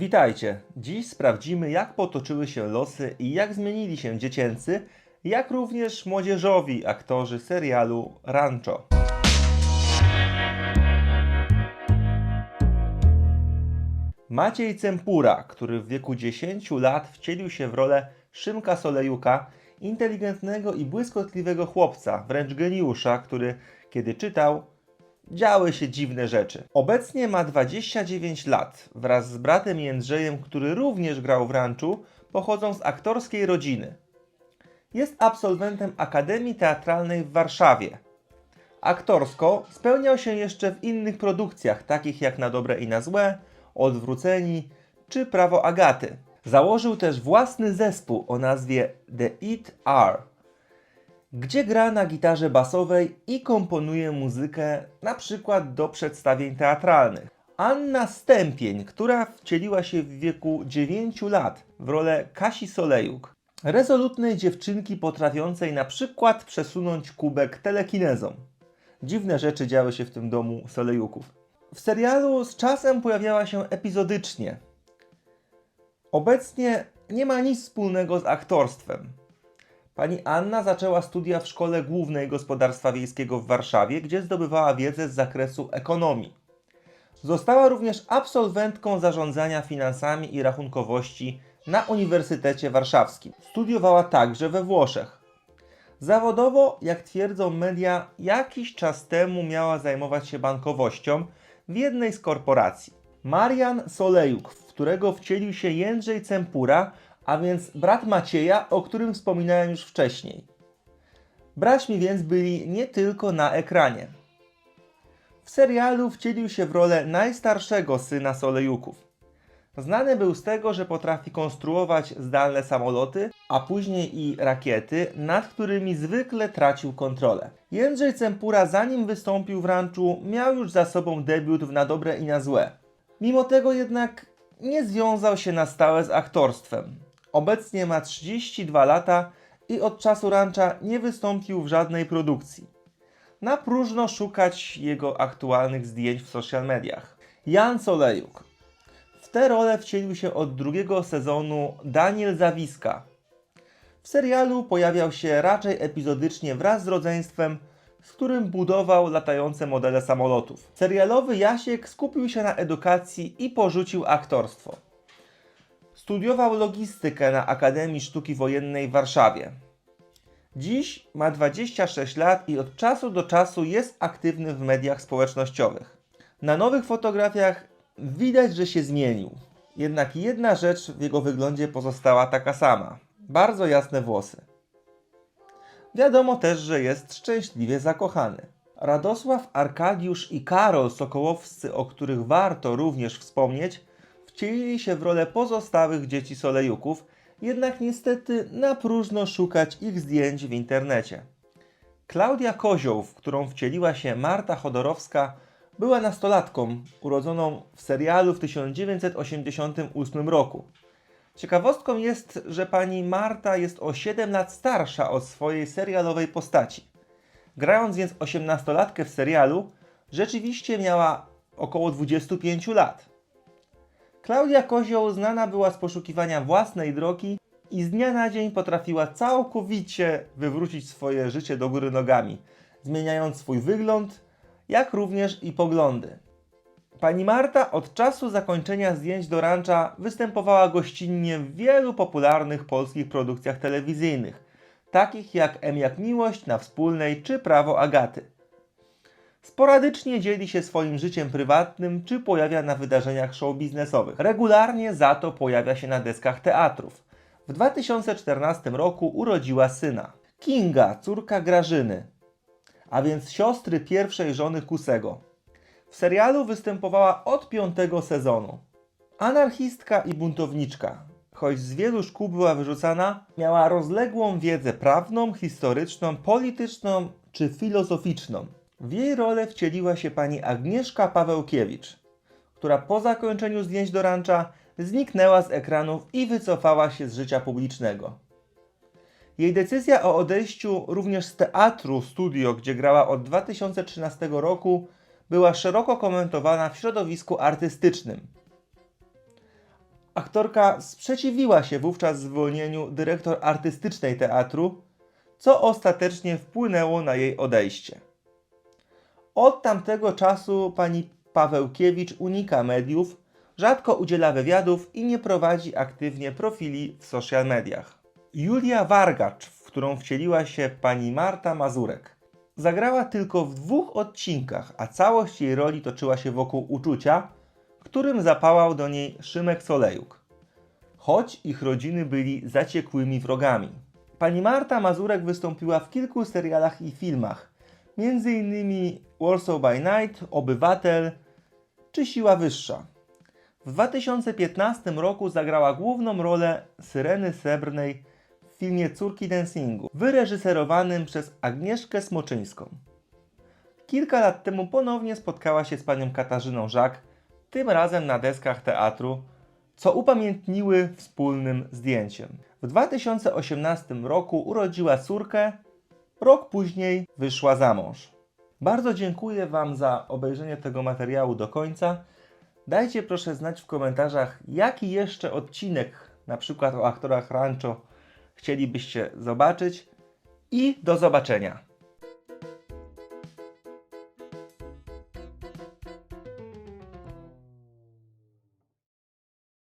Witajcie! Dziś sprawdzimy, jak potoczyły się losy i jak zmienili się dziecięcy, jak również młodzieżowi aktorzy serialu Rancho. Maciej Cempura, który w wieku 10 lat wcielił się w rolę Szymka Solejuka, inteligentnego i błyskotliwego chłopca, wręcz geniusza, który, kiedy czytał, działy się dziwne rzeczy. Obecnie ma 29 lat. Wraz z bratem Jędrzejem, który również grał w ranczu, pochodzą z aktorskiej rodziny. Jest absolwentem Akademii Teatralnej w Warszawie. Aktorsko spełniał się jeszcze w innych produkcjach, takich jak Na dobre i na złe, Odwróceni czy Prawo Agaty. Założył też własny zespół o nazwie The It R, gdzie gra na gitarze basowej i komponuje muzykę na przykład do przedstawień teatralnych. Anna Stępień, która wcieliła się w wieku 9 lat w rolę Kasi Solejuk, rezolutnej dziewczynki potrafiącej na przykład przesunąć kubek telekinezą. Dziwne rzeczy działy się w tym domu Solejuków. W serialu z czasem pojawiała się epizodycznie. Obecnie nie ma nic wspólnego z aktorstwem. Pani Anna zaczęła studia w Szkole Głównej Gospodarstwa Wiejskiego w Warszawie, gdzie zdobywała wiedzę z zakresu ekonomii. Została również absolwentką zarządzania finansami i rachunkowości na Uniwersytecie Warszawskim. Studiowała także we Włoszech. Zawodowo, jak twierdzą media, jakiś czas temu miała zajmować się bankowością w jednej z korporacji. Marian Solejuk, w którego wcielił się Jędrzej Cempura, a więc brat Macieja, o którym wspominałem już wcześniej. Braćmi więc byli nie tylko na ekranie. W serialu wcielił się w rolę najstarszego syna Solejuków. Znany był z tego, że potrafi konstruować zdalne samoloty, a później i rakiety, nad którymi zwykle tracił kontrolę. Jędrzej Cempura, zanim wystąpił w ranczu, miał już za sobą debiut w Na dobre i na złe. Mimo tego jednak nie związał się na stałe z aktorstwem. Obecnie ma 32 lata i od czasu rancza nie wystąpił w żadnej produkcji. Na próżno szukać jego aktualnych zdjęć w social mediach. Jan Solejuk. W tę rolę wcielił się od drugiego sezonu Daniel Zawiska. W serialu pojawiał się raczej epizodycznie wraz z rodzeństwem, z którym budował latające modele samolotów. Serialowy Jasiek skupił się na edukacji i porzucił aktorstwo. Studiował logistykę na Akademii Sztuki Wojennej w Warszawie. Dziś ma 26 lat i od czasu do czasu jest aktywny w mediach społecznościowych. Na nowych fotografiach widać, że się zmienił. Jednak jedna rzecz w jego wyglądzie pozostała taka sama. Bardzo jasne włosy. Wiadomo też, że jest szczęśliwie zakochany. Radosław, Arkadiusz i Karol Sokołowscy, o których warto również wspomnieć, wcielili się w rolę pozostałych dzieci Solejuków, jednak niestety na próżno szukać ich zdjęć w internecie. Klaudia Kozioł, w którą wcieliła się Marta Chodorowska, była nastolatką urodzoną w serialu w 1988 roku. Ciekawostką jest, że pani Marta jest o 7 lat starsza od swojej serialowej postaci. Grając więc 18-latkę w serialu, rzeczywiście miała około 25 lat. Klaudia Kozioł znana była z poszukiwania własnej drogi i z dnia na dzień potrafiła całkowicie wywrócić swoje życie do góry nogami, zmieniając swój wygląd, jak również i poglądy. Pani Marta od czasu zakończenia zdjęć do rancza występowała gościnnie w wielu popularnych polskich produkcjach telewizyjnych, takich jak M jak Miłość na Wspólnej czy Prawo Agaty. Sporadycznie dzieli się swoim życiem prywatnym czy pojawia na wydarzeniach show biznesowych. Regularnie za to pojawia się na deskach teatrów. W 2014 roku urodziła syna. Kinga, córka Grażyny, a więc siostry pierwszej żony Kusego. W serialu występowała od piątego sezonu. Anarchistka i buntowniczka. Choć z wielu szkół była wyrzucana, miała rozległą wiedzę prawną, historyczną, polityczną czy filozoficzną. W jej rolę wcieliła się pani Agnieszka Pawełkiewicz, która po zakończeniu zdjęć do rancza zniknęła z ekranów i wycofała się z życia publicznego. Jej decyzja o odejściu również z teatru studio, gdzie grała od 2013 roku, była szeroko komentowana w środowisku artystycznym. Aktorka sprzeciwiła się wówczas zwolnieniu dyrektor artystycznej teatru, co ostatecznie wpłynęło na jej odejście. Od tamtego czasu pani Pawełkiewicz unika mediów, rzadko udziela wywiadów i nie prowadzi aktywnie profili w social mediach. Julia Wargacz, w którą wcieliła się pani Marta Mazurek, zagrała tylko w dwóch odcinkach, a całość jej roli toczyła się wokół uczucia, którym zapałał do niej Szymek Solejuk. Choć ich rodziny byli zaciekłymi wrogami. Pani Marta Mazurek wystąpiła w kilku serialach i filmach, m.in. Warsaw by Night, Obywatel czy Siła Wyższa. W 2015 roku zagrała główną rolę Syreny Srebrnej w filmie Córki Dancingu, wyreżyserowanym przez Agnieszkę Smoczyńską. Kilka lat temu ponownie spotkała się z panią Katarzyną Żak, tym razem na deskach teatru, co upamiętniły wspólnym zdjęciem. W 2018 roku urodziła córkę, rok później wyszła za mąż. Bardzo dziękuję Wam za obejrzenie tego materiału do końca. Dajcie proszę znać w komentarzach, jaki jeszcze odcinek, na przykład o aktorach Rancho, chcielibyście zobaczyć. I do zobaczenia.